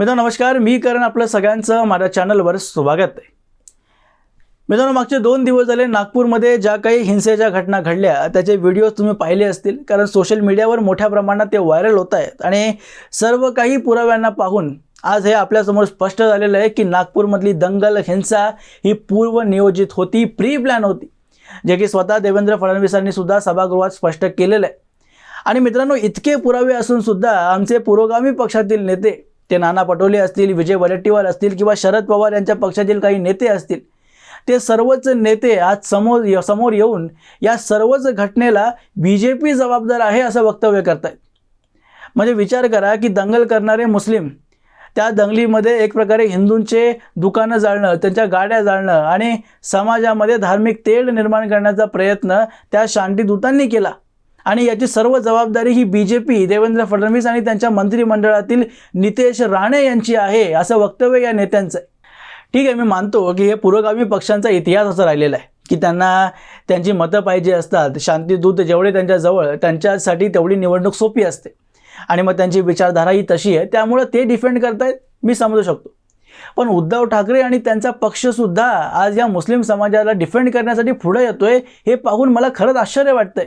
मित्रांनो नमस्कार. मी करण आपलं सगळ्यांचं माझ्या चॅनलवर स्वागत आहे. मित्रांनो मागचे दोन दिवस झाले नागपूरमध्ये ज्या काही हिंसेच्या घटना घडल्या त्याचे व्हिडिओज तुम्ही पाहिले असतील कारण सोशल मीडियावर मोठ्या प्रमाणात ते व्हायरल होत आहेत. आणि सर्व काही पुराव्यांना पाहून आज हे आपल्यासमोर स्पष्ट झालेलं आहे की नागपूरमधली दंगल हिंसा ही पूर्व नियोजित होती प्री प्लॅन होती जे की स्वतः देवेंद्र फडणवीसांनी सुद्धा सभागृहात स्पष्ट केलेलं आहे. आणि मित्रांनो इतके पुरावे असून सुद्धा आमचे पुरोगामी पक्षातील नेते ते नाना पटोले असतील विजय वडेट्टीवार असतील किंवा शरद पवार यांच्या पक्षातील काही नेते असतील ते सर्वच नेते आज समोर य- समोर येऊन या सर्वच घटनेला बी जे पी जबाबदार आहे असं वक्तव्य करत आहेत म्हणजे विचार करा की दंगल करणारे मुस्लिम त्या दंगलीमध्ये एक प्रकारे हिंदूंचे दुकानं जाळणं त्यांच्या गाड्या जाळणं आणि समाजामध्ये धार्मिक तेढ निर्माण करण्याचा प्रयत्न त्या शांतीदूतांनी केला. आणि याची सर्व जबाबदारी ही B J P Devendra Fadnavis आणि त्यांच्या मंत्रिमंडळातील नितेश राणे यांची आहे असं वक्तव्य या नेत्यांचं आहे. ठीक आहे मी मानतो की हे पुरोगामी पक्षांचा इतिहास असा राहिलेला आहे की त्यांना त्यांची मतं पाहिजे असतात शांतीदूत जेवढे त्यांच्याजवळ त्यांच्यासाठी तेवढी निवडणूक सोपी असते. आणि मग त्यांची विचारधारा ही तशी आहे त्यामुळं ते डिफेंड करतायत मी समजू शकतो. पण उद्धव ठाकरे आणि त्यांचा पक्षसुद्धा आज या मुस्लिम समाजाला डिफेंड करण्यासाठी पुढे येतोय हे पाहून मला खरंच आश्चर्य वाटतंय.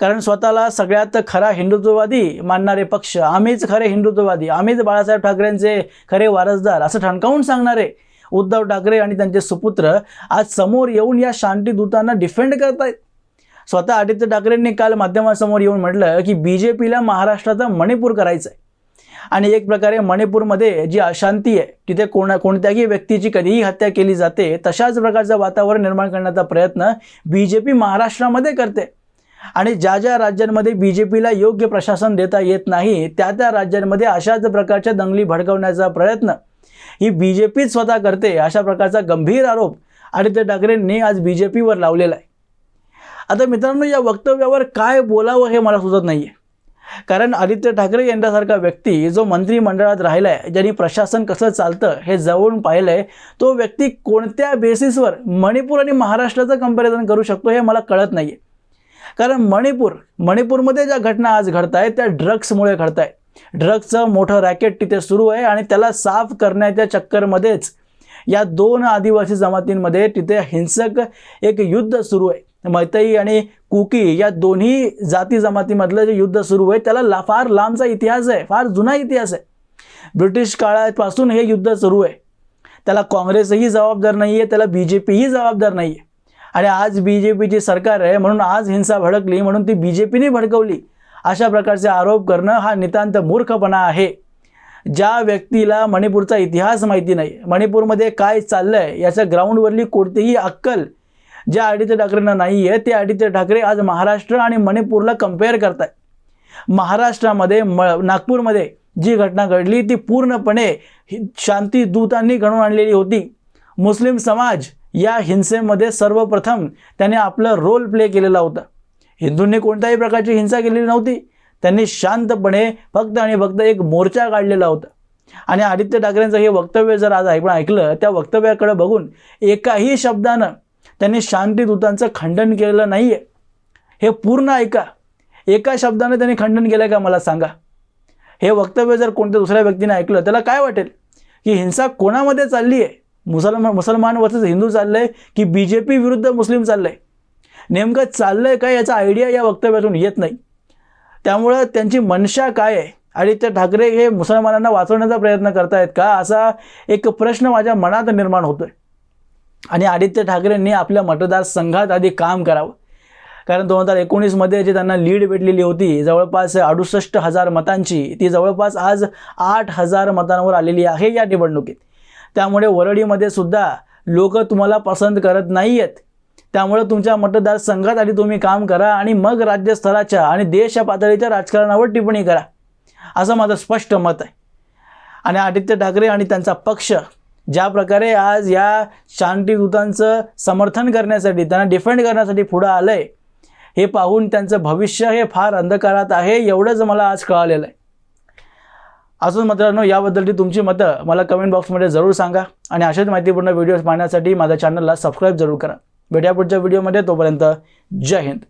कारण स्वतःला सगळ्यात खरा हिंदुत्ववादी मानणारे पक्ष आम्हीच खरे हिंदुत्ववादी आम्हीच बाळासाहेब ठाकरेंचे खरे वारसदार असं ठणकावून सांगणारे उद्धव ठाकरे आणि त्यांचे सुपुत्र आज समोर येऊन या शांतीदूतांना डिफेंड करतायत. स्वतः आदित्य ठाकरेंनी काल माध्यमांसमोर येऊन म्हटलं की बी जे पीला महाराष्ट्राचा मणिपूर करायचं आहे आणि एक प्रकारे मणिपूरमध्ये जी अशांती आहे तिथे कोणा कोणत्याही व्यक्तीची कधीही हत्या केली जाते तशाच प्रकारचं वातावरण निर्माण करण्याचा प्रयत्न बी जे पी महाराष्ट्रामध्ये करते. आणि ज्या ज्या राज्यांमध्ये बी जे पीला योग्य प्रशासन देता येत नाही त्या त्या राज्यांमध्ये अशाच प्रकारच्या दंगली भडकवण्याचा प्रयत्न ही बी जे पीच स्वतः करते अशा प्रकारचा गंभीर आरोप आदित्य ठाकरेंनी आज बी जे पीवर लावलेला आहे. आता मित्रांनो या वक्तव्यावर काय बोलावं हे मला सुचत नाही आहे कारण आदित्य ठाकरे यांच्यासारखा व्यक्ती जो मंत्रिमंडळात राहिला आहे ज्यांनी प्रशासन कसं चालतं हे जवळून पाहिलं आहे तो व्यक्ती कोणत्या बेसिसवर मणिपूर आणि महाराष्ट्राचं कंपॅरिझन करू शकतो हे मला कळत नाही आहे कारण मणिपूर मणिपूरमध्ये ज्या घटना आज घडत आहेत त्या ड्रग्समुळे घडत आहे ड्रग्सचं मोठं रॅकेट तिथे सुरू आहे आणि त्याला साफ करण्याच्या चक्करमध्येच या दोन आदिवासी जमातींमध्ये तिथे हिंसक एक युद्ध सुरू आहे. मैतई आणि कुकी या दोन्ही जाती जमातीमधलं जे युद्ध सुरू आहे त्याला ला फार लांबचा इतिहास आहे फार जुना इतिहास आहे. ब्रिटिश काळापासून हे युद्ध सुरू आहे. त्याला काँग्रेसही जबाबदार नाही आहे त्याला बी जे पीही जबाबदार नाही आहे आणि आज बी जे पीची सरकार आहे म्हणून आज हिंसा भडकली म्हणून ती बी जे पीने भडकवली. अशा प्रकारचे आरोप करणं हा नितांत मूर्खपणा आहे. ज्या व्यक्तीला मणिपूरचा इतिहास माहिती नाही मणिपूरमध्ये काय चाललं आहे याच्या ग्राउंडवरली कोणतीही अक्कल ज्या आदित्य ठाकरेंना नाही आहे ते आदित्य ठाकरे आज महाराष्ट्र आणि मणिपूरला कंपेअर आहे महाराष्ट्रामध्ये म नागपूरमध्ये जी घटना घडली ती पूर्णपणे शांतीदूतांनी घडवून आणलेली होती. मुस्लिम समाज या हिंसेमध्ये सर्वप्रथम त्याने आपलं रोल प्ले केलेला होता. हिंदूंनी कोणत्याही प्रकारची हिंसा केलेली नव्हती. त्यांनी शांतपणे फक्त आणि फक्त एक मोर्चा काढलेला होता. आणि आदित्य ठाकरेंचं हे वक्तव्य जर आज ऐकून ऐकलं त्या वक्तव्याकडे बघून एकाही शब्दानं त्यांनी शांतीदूतांचं खंडन केलेलं नाही आहे हे पूर्ण ऐका. एका शब्दाने त्यांनी खंडन केलं का मला सांगा. हे वक्तव्य जर कोणत्या दुसऱ्या व्यक्तीने ऐकलं त्याला काय वाटेल? की हिंसा कोणामध्ये चालली आहे मुसलमान मुसलमान वर्सेस हिंदू चाललं आहे की बी जे पी विरुद्ध मुस्लिम चाललं आहे नेमकं चाललं आहे काय याचा आयडिया या वक्तव्यातून येत नाही. त्यामुळं त्यांची मनशा काय आहे? आदित्य ठाकरे हे मुसलमानांना वाचवण्याचा प्रयत्न करतायत का? असा एक प्रश्न माझ्या मनात निर्माण होतोय. आणि आदित्य ठाकरेंनी आपल्या मतदारसंघात आधी काम करावं. कारण दोन हजार एकोणीसमध्ये जी त्यांना लीड भेटलेली होती जवळपास अडुसष्ट हजार मतांची ती जवळपास आज आठ हजार मतांवर आलेली आहे या निवडणुकीत. त्यामुळे वरळीमध्ये सुद्धा लोक तुम्हाला पसंत करत नाही आहेत त्यामुळे तुमच्या मतदारसंघात आधी तुम्ही काम करा आणि मग राज्यस्तराच्या आणि देश पातळीच्या राजकारणावर टिप्पणी करा. असं माझं स्पष्ट मत आहे. आणि आदित्य ठाकरे आणि त्यांचा पक्ष ज्या प्रकारे आज या शांतीदूतांचं समर्थन करण्यासाठी त्यांना डिफेंड करण्यासाठी पुढं आलं आहे हे पाहून त्यांचं भविष्य हे फार अंधकारात आहे एवढंच मला आज कळालेलं आहे. अजून मित्रांनो याबद्दलची तुमची मतं मला कमेंट बॉक्समध्ये जरूर सांगा आणि अशाच माहितीपूर्ण व्हिडिओज पाहण्यासाठी माझ्या चॅनलला सबस्क्राईब जरूर करा. भेटूया पुढच्या व्हिडिओमध्ये तोपर्यंत जय हिंद.